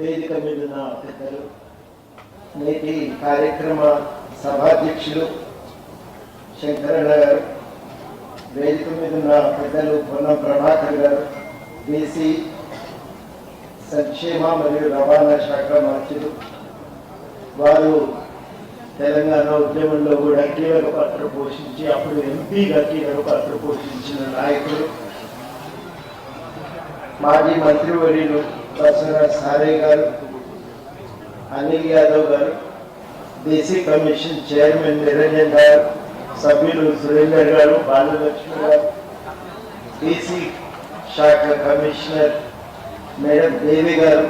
వేదిక మీద నా పెద్దలు నేటి కార్యక్రమ సభాధ్యక్షులు శంకరన్న గారు వేదిక మీద ఉన్న పెద్దలు పొన్నం ప్రభాకర్ గారు బీసీ సంక్షేమ మరియు రవాణా శాఖ మంత్రులు వారు తెలంగాణ ఉద్యమంలో కూడా కీలక పాత్ర పోషించి అప్పుడు ఎంపీగా కీలక పాత్ర పోషించిన నాయకులు మాజీ మంత్రివర్యులు బసవరాజ్ సారే గారు అనిల్ యాదవ్ గారు దేశీ కమిషన్ చైర్మన్ నిరంజన్ గారు సభ్యులు సురేందర్ గారు బాలలక్ష్మి గారు దేశీ శాఖ కమిషనర్ మేడం దేవి గారు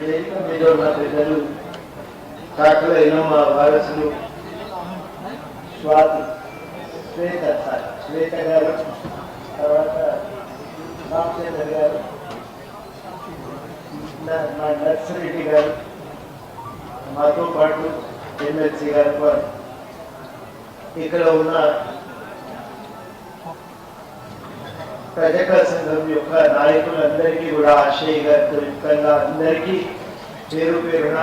వేదిక మీద ఉన్న పెద్దలు కాకల ఇనమ్మ వారసులు స్వాతి శ్వేత సార్ శ్వేత గారు తర్వాత రామచంద్ర గారు నా- మా నర్సిరెడ్డి గారు మాతో పాటు ఎమ్మెల్సీ గారు ఇక్కడ ఉన్న ప్రజా సంఘం యొక్క నాయకులందరికీ కూడా ఆశయ్ గారితో ముఖ్యంగా అందరికీ పేరు పేరున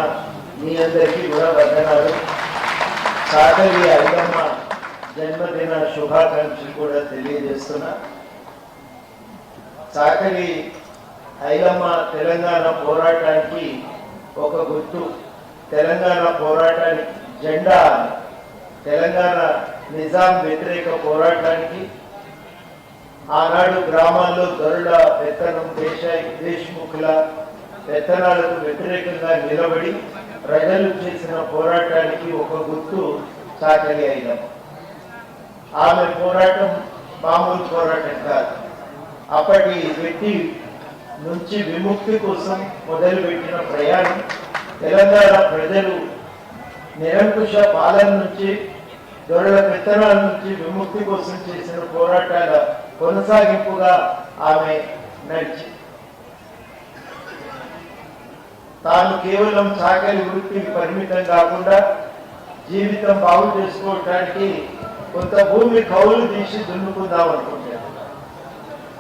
మీ అందరికీ కూడా వందనాలు. సాగరి అయ్యమ్మ జన్మదిన శుభాకాంక్షలు కూడా తెలియజేస్తున్నా. సాకరి ఐలమ్మ తెలంగాణ పోరాటానికి ఒక గుర్తు. తెలంగాణ పోరాటానికి జెండా తెలంగాణ నిజాం వ్యతిరేక పోరాటానికి. ఆనాడు గ్రామాల్లో గరుడ పెత్తనం దేశాయి దేశ్ముఖుల పెత్తనాలకు వ్యతిరేకంగా నిలబడి ప్రజలు చేసిన పోరాటానికి ఒక గుర్తు చాకలి ఐలమ్మ ఆమె పోరాటం మామూలు పోరాటం కాదు. అప్పటి వ్యక్తి నుంచి విముక్తి కోసం మొదలుపెట్టిన ప్రయాణం తెలంగాణ ప్రజలు నిరంకుశ పాలన నుంచి దొరల విత్తనాల నుంచి విముక్తి కోసం చేసిన పోరాటాల కొనసాగింపుగా ఆమె నడిచి. తాను కేవలం చాకలి వృత్తికి పరిమితం కాకుండా జీవితం బాగు చేసుకోవటానికి కొంత భూమి కౌలు తీసి దున్నుకుందాం అనుకుంటాను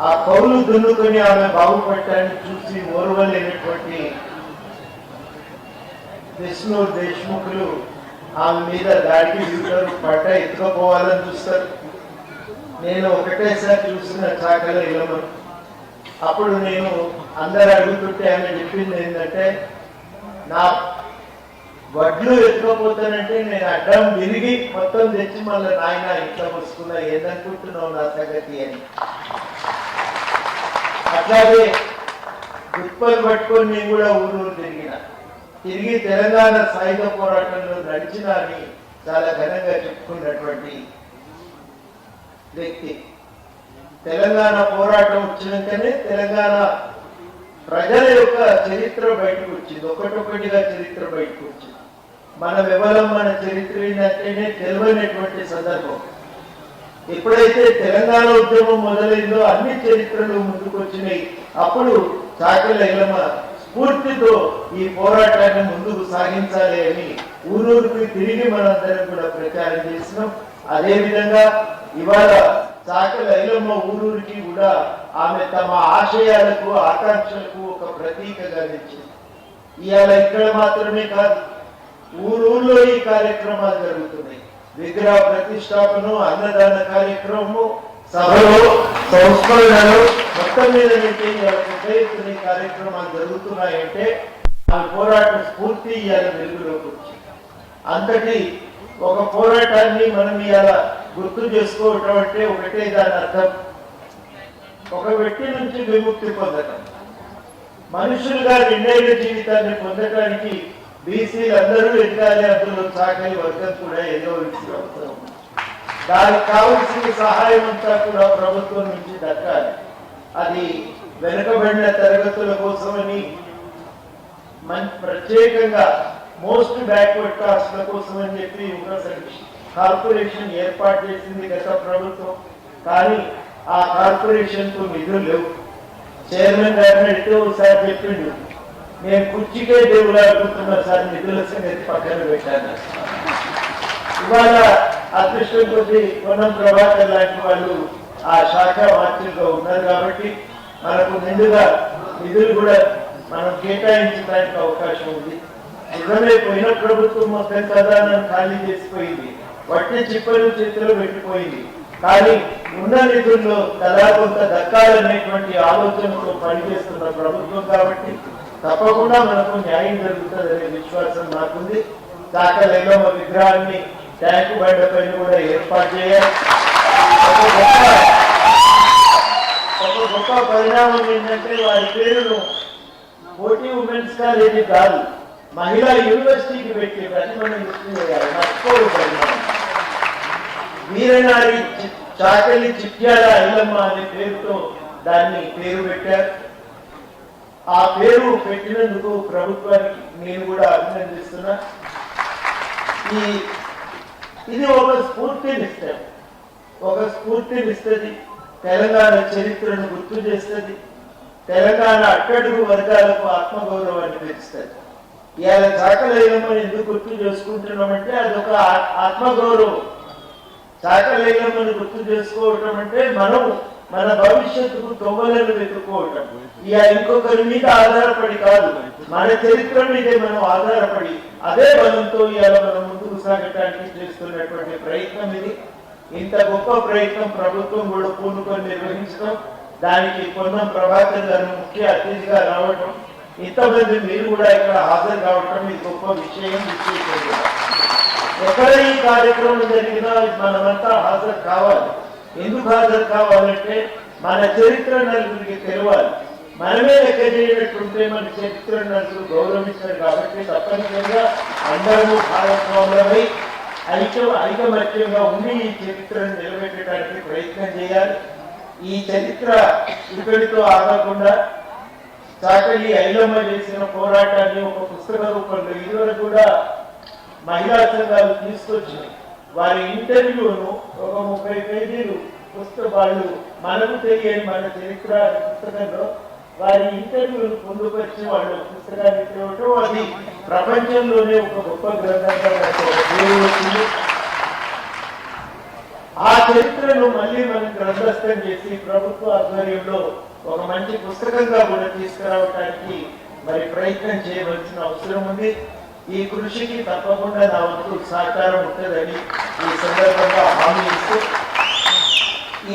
ఆ కౌలు దున్నుకొని ఆమె బాగుపడటాన్ని చూసి ఓర్వలేనటువంటి విష్ణు దేశ్ముఖులు ఆమె మీద దాడికి దిగుతారు పడ్డ ఎత్తుకపోవాలని చూస్తారు. నేను ఒకటేసారి చూసిన చాకల ఇలమను అప్పుడు నేను అందరు అడుగుతుంటే ఆమె చెప్పింది ఏంటంటే నా వడ్లు ఎత్తుకోపోతానంటే నేను అడ్డం విరిగి మొత్తం తెచ్చి మళ్ళీ నాయన ఇంట్లో వస్తున్నా. ఏదనుకుంటున్నావు నా సంగతి అని. అట్లాగే గుప్పలు పట్టుకొని నేను కూడా ఊరూరు తిరిగిన. తిరిగి తెలంగాణ సాయుధ పోరాటంలో నడిచిన అని చాలా ఘనంగా చెప్పుకున్నటువంటి వ్యక్తి. తెలంగాణ పోరాటం వచ్చినాకనే తెలంగాణ ప్రజల యొక్క చరిత్ర బయటకు వచ్చింది. ఒకటొకటిగా చరిత్ర బయటకు వచ్చింది. మన ఎవరం మన చరిత్ర ఏంటంటేనే తెలియనటువంటి సందర్భం. ఎప్పుడైతే తెలంగాణ ఉద్యమం మొదలైందో అన్ని చరిత్రలు ముందుకు వచ్చినాయి అప్పుడు చాకల ఇలమ స్ఫూర్తితో ఈ పోరాటాన్ని ముందుకు సాగించాలి అని ఊరూరికి తిరిగి మనందరం కూడా ప్రచారం చేసినాం. అదే విధంగా ఇవాళ చాకల ఇలమ్మ ఊరూరికి కూడా ఆమె తమ ఆశయాలకు ఆకాంక్షలకు ఒక ప్రతీకగా నిలిచింది. ఇవాళ ఇక్కడ మాత్రమే కాదు ఊరూర్లో ఈ కార్యక్రమాలు జరుగుతున్నాయి. విగ్రహ ప్రతిష్టాపన అన్నదాన కార్యక్రమము సభలు సంస్కరణలు మొత్తం మీద పెట్టి ఇవాళ కార్యక్రమాలు జరుగుతున్నాయంటే ఆ పోరాట స్ఫూర్తి ఇవాళ వెలుగులోకి వచ్చింది. అంతటి ఒక పోరాటాన్ని మనం ఇవాళ గుర్తు చేసుకోవటం అంటే ఒకటే దాని అర్థం. ఒక వ్యక్తి నుంచి విముక్తి పొందటం. మనుషులుగా నిండైన జీవితాన్ని పొందటానికి బీసీలు అందరూ ఎదగాలి అందులో సాకలి వర్గం కూడా ఎదగవలసిన అవసరం దానికి కావలసిన సహాయం అంతా కూడా ప్రభుత్వం నుంచి దక్కాలి. అది వెనుకబడిన తరగతుల కోసమని ప్రత్యేకంగా మోస్ట్ బ్యాక్వర్డ్ కాస్ట్ల కోసం అని చెప్పి ఒక కార్పొరేషన్ ఏర్పాటు చేసింది గత ప్రభుత్వం. కానీ ఆ కార్పొరేషన్కు నిధులు లేవు. చైర్మన్ గారిని ఎటు ఒకసారి చెప్పిండు నేను కుర్చీకే దేవుడు అనుకుంటున్నాం సార్ నిధుల ఎత్తి పక్కన పెట్టాను. ఇవాళ అదృష్టం కొద్ది పొన్నం ప్రభాకర్ లాంటి వాళ్ళు ఆ శాఖ మంత్రిగా ఉన్నారు కాబట్టి మనకు ముందుగా నిధులు కూడా మనం కేటాయించడానికి అవకాశం ఉంది. నిజమే పోయిన ప్రభుత్వం మొత్తం ఖజానాను ఖాళీ చేసిపోయింది. వట్టి చిప్పలు చేతిలో పెట్టిపోయింది. కానీ ఉన్న నిధుల్లో కళా కొంత దక్కాలనేటువంటి ఆలోచనతో పనిచేస్తున్న ప్రభుత్వం కాబట్టి తప్పకుండా మనకు న్యాయం జరుగుతుందనే విశ్వాసం నాకుంది కాకలేలో మా విగ్రహాన్ని ట్యాంకు బండ పైన కూడా ఏర్పాటు చేయాలి. ఒక గొప్ప పరిణామం ఏంటంటే వారి పేరును పోటీ ఉమెన్స్ కాలేజీ కాదు మహిళా యూనివర్సిటీకి పెట్టే ప్రతిమను గుర్తు చేయాలి మర్చిపోరు పరిణామం. వీరనారి చాకలి చిట్యాల ఐలమ్మ అనే పేరుతో దాన్ని పేరు పెట్టారు. ఆ పేరు పెట్టినందుకు ప్రభుత్వానికి నేను కూడా అభినందిస్తున్నా. ఈ ఇది ఒక స్ఫూర్తినిస్తుంది ఒక స్ఫూర్తినిస్తుంది తెలంగాణ చరిత్రను గుర్తు చేస్తుంది. తెలంగాణ అట్టడుగు వర్గాలకు ఆత్మగౌరవాన్ని పెంచుతుంది. ఇవాళ చాకలేయమని ఎందుకు గుర్తు చేసుకుంటున్నామంటే అదొక ఒక ఆత్మగౌరవం. చాకలేయమని గుర్తు చేసుకోవటం అంటే మనం మన భవిష్యత్తుకు తొవ్వలను వెతుక్కోవటం. ఇక ఇంకొకరి మీద ఆధారపడి కాదు మన చరిత్ర మీదే మనం ఆధారపడి అదే బలంతో ఇవాళ మనం ముందుకు సాగటానికి చేస్తున్నటువంటి ప్రయత్నం ఇది. ఇంత గొప్ప ప్రయత్నం ప్రభుత్వం కూడా పూనుకొని నిర్వహించడం దానికి పొన్నం ప్రభాకర్ గారు ముఖ్య అతిథిగా రావటం ఇంతమంది మీరు కూడా ఇక్కడ హాజరు కావటం ఇది గొప్ప విషయం విశేషం. ఎక్కడ ఈ కార్యక్రమం జరిగినా మనమంతా హాజరు కావాలి. ఎందుకు హాజరు కావాలంటే మన చరిత్ర నలుగురికి తెలవాలి. మనమే లెక్క చేయనట్టుంటే మన చరిత్ర నలుగురు గౌరవించారు కాబట్టి తప్పనిసరిగా అందరూ భాగస్వాములమై ఐక్య ఐకమత్యంగా ఉండి ఈ చరిత్రను నిలబెట్టడానికి ప్రయత్నం చేయాలి. ఈ చరిత్ర ఇక్కడితో ఆగకుండా చాకలి ఐలమ్మ చేసిన పోరాటాన్ని ఒక పుస్తక రూపంలో ఇదివరకు కూడా మహిళా సంఘాలు తీసుకొచ్చినాయి. వారి ఇంటర్వ్యూను ఒక ముప్పై పేజీలు పుస్తక వాళ్ళు మనకు తెలియని మన చరిత్ర పుస్తకంలో వారి ఇంటర్వ్యూను పొందుపరిచి వాళ్ళు పుస్తకాన్ని ఇవ్వటం అది ప్రపంచంలోనే ఒక గొప్ప గ్రంథంగా ఆ చరిత్రను మళ్ళీ మనం గ్రంథస్థం చేసి ప్రభుత్వ ఆధ్వర్యంలో ఒక మంచి పుస్తకంగా కూడా తీసుకురావడానికి మరి ప్రయత్నం చేయవలసిన అవసరం ఉంది. ఈ కృషికి తప్పకుండా నా వంతు సహకారం ఉంటుందని ఈ సందర్భంగా హామీ ఇస్తూ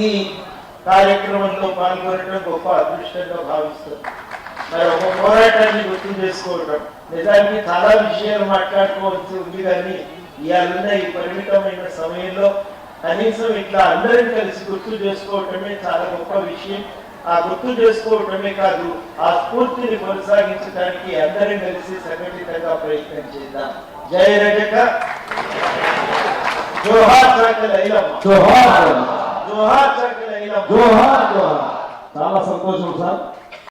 ఈ కార్యక్రమంలో పాల్గొనడం గొప్ప అదృష్టంగా భావిస్తుంది మరి ఒక పోరాటాన్ని గుర్తు చేసుకోవడం నిజానికి చాలా విషయాలు మాట్లాడుకోవాల్సి ఉంది కానీ ఇవాళ ఈ పరిమితమైన సమయంలో కనీసం ఇట్లా అందరం కలిసి గుర్తు చేసుకోవటమే చాలా గొప్ప విషయం. ఆ గుర్తు చేసుకోవటమే కాదు ఆ స్ఫూర్తిని కొనసాగించడానికి అందరం కలిసి సంఘటితంగా ప్రయత్నం చేద్దాం. జయ రజక. జోహార్ జోహార్ జోహార్. చాలా సంతోషం సార్.